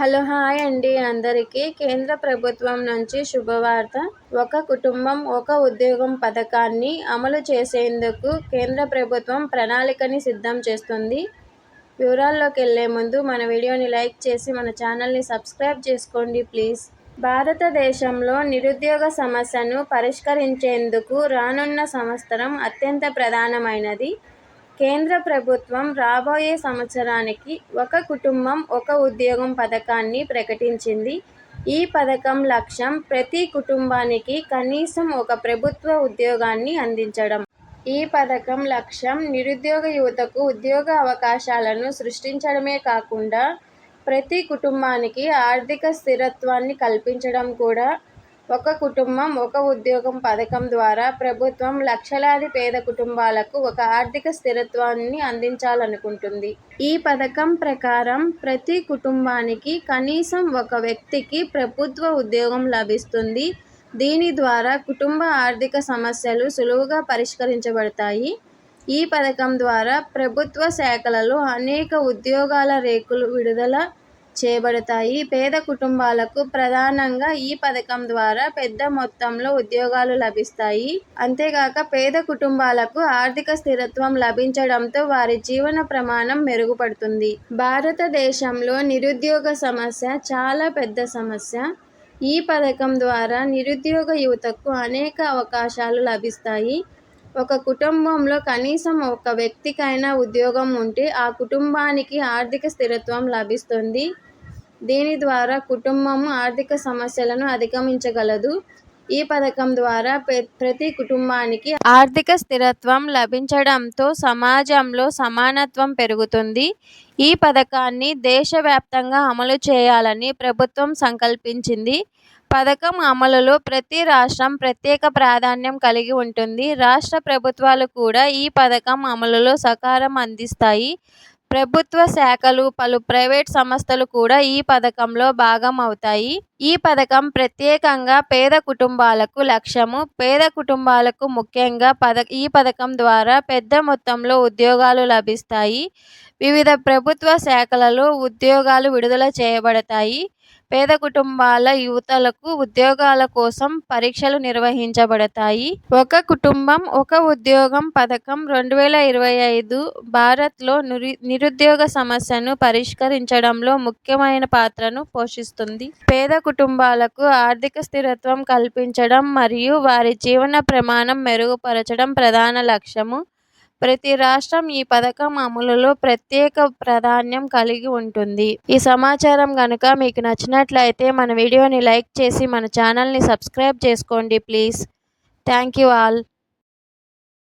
Hello hi అండి అందరికీ. కేంద్ర ప్రభుత్వం నుంచి శుభవార్త. ఒక కుటుంబం ఒక ఉద్యోగం పథకాన్ని అమలు చేసేందుకు కేంద్ర ప్రభుత్వం ప్రణాళికని సిద్ధం చేస్తుంది. వివరాల్లోకి వెళ్ళే ముందు మన వీడియోని లైక్ చేసి మన ఛానల్ని సబ్స్క్రైబ్ చేసుకోండి ప్లీజ్. భారతదేశంలో నిరుద్యోగ సమస్యను పరిష్కరించేందుకు రానున్న సంవత్సరం అత్యంత ప్రధానమైనది. కేంద్ర ప్రభుత్వం రాబోయే సంవత్సరానికి ఒక కుటుంబం ఒక ఉద్యోగం పథకాన్ని ప్రకటించింది. ఈ పథకం లక్ష్యం ప్రతి కుటుంబానికి కనీసం ఒక ప్రభుత్వ ఉద్యోగాన్ని అందించడం. ఈ పథకం లక్ష్యం నిరుద్యోగ యువతకు ఉద్యోగ అవకాశాలను సృష్టించడమే కాకుండా ప్రతి కుటుంబానికి ఆర్థిక స్థిరత్వాన్ని కల్పించడం కూడా. ఒక కుటుంబం ఒక ఉద్యోగం పథకం ద్వారా ప్రభుత్వం లక్షలాది పేద కుటుంబాలకు ఒక ఆర్థిక స్థిరత్వాన్ని అందించాలనుకుంటుంది. ఈ పథకం ప్రకారం ప్రతి కుటుంబానికి కనీసం ఒక వ్యక్తికి ప్రభుత్వ ఉద్యోగం లభిస్తుంది. దీని ద్వారా కుటుంబ ఆర్థిక సమస్యలు సులువుగా పరిష్కరించబడతాయి. ఈ పథకం ద్వారా ప్రభుత్వ శాఖలలో అనేక ఉద్యోగాల రేకులు విడుదల చేయబడతాయి పేద కుటుంబాలకు ప్రధానంగా ఈ పథకం ద్వారా పెద్ద మొత్తంలో ఉద్యోగాలు లభిస్తాయి. అంతేగాక పేద కుటుంబాలకు ఆర్థిక స్థిరత్వం లభించడంతో వారి జీవన ప్రమాణం మెరుగుపడుతుంది. భారతదేశంలో నిరుద్యోగ సమస్య చాలా పెద్ద సమస్య. ఈ పథకం ద్వారా నిరుద్యోగ యువతకు అనేక అవకాశాలు లభిస్తాయి. ఒక కుటుంబంలో కనీసం ఒక వ్యక్తికైనా ఉద్యోగం ఉంటే ఆ కుటుంబానికి ఆర్థిక స్థిరత్వం లభిస్తుంది. దీని ద్వారా కుటుంబం ఆర్థిక సమస్యలను అధిగమించగలదు. ఈ పథకం ద్వారా ప్రతి కుటుంబానికి ఆర్థిక స్థిరత్వం లభించడంతో సమాజంలో సమానత్వం పెరుగుతుంది. ఈ పథకాన్ని దేశవ్యాప్తంగా అమలు చేయాలని ప్రభుత్వం సంకల్పించింది. పథకం అమలులో ప్రతి రాష్ట్రం ప్రత్యేక ప్రాధాన్యం కలిగి ఉంటుంది. రాష్ట్ర ప్రభుత్వాలు కూడా ఈ పథకం అమలులో సహకారం అందిస్తాయి. ప్రభుత్వ శాఖలు పలు ప్రైవేట్ సంస్థలు కూడా ఈ పథకంలో భాగం అవుతాయి. ఈ పథకం ప్రత్యేకంగా పేద కుటుంబాలకు లక్ష్యము. పేద కుటుంబాలకు ముఖ్యంగా పథ ఈ పథకం ద్వారా పెద్ద మొత్తంలో ఉద్యోగాలు లభిస్తాయి. వివిధ ప్రభుత్వ శాఖలలో ఉద్యోగాలు విడుదల చేయబడతాయి. పేద కుటుంబాల యువతలకు ఉద్యోగాల కోసం పరీక్షలు నిర్వహించబడతాయి. ఒక కుటుంబం ఒక ఉద్యోగం పథకం రెండు వేల ఇరవై ఐదు భారత్లో నిరు నిరుద్యోగ సమస్యను పరిష్కరించడంలో ముఖ్యమైన పాత్రను పోషిస్తుంది. పేద కుటుంబాలకు ఆర్థిక స్థిరత్వం కల్పించడం మరియు వారి జీవన ప్రమాణం మెరుగుపరచడం ప్రధాన లక్ష్యము. ప్రతి రాష్ట్రం ఈ పథకం అమలులో ప్రత్యేక ప్రాధాన్యం కలిగి ఉంటుంది. ఈ సమాచారం కనుక మీకు నచ్చినట్లయితే మన వీడియోని లైక్ చేసి మన ఛానల్ని సబ్స్క్రైబ్ చేసుకోండి ప్లీజ్. Thank you all.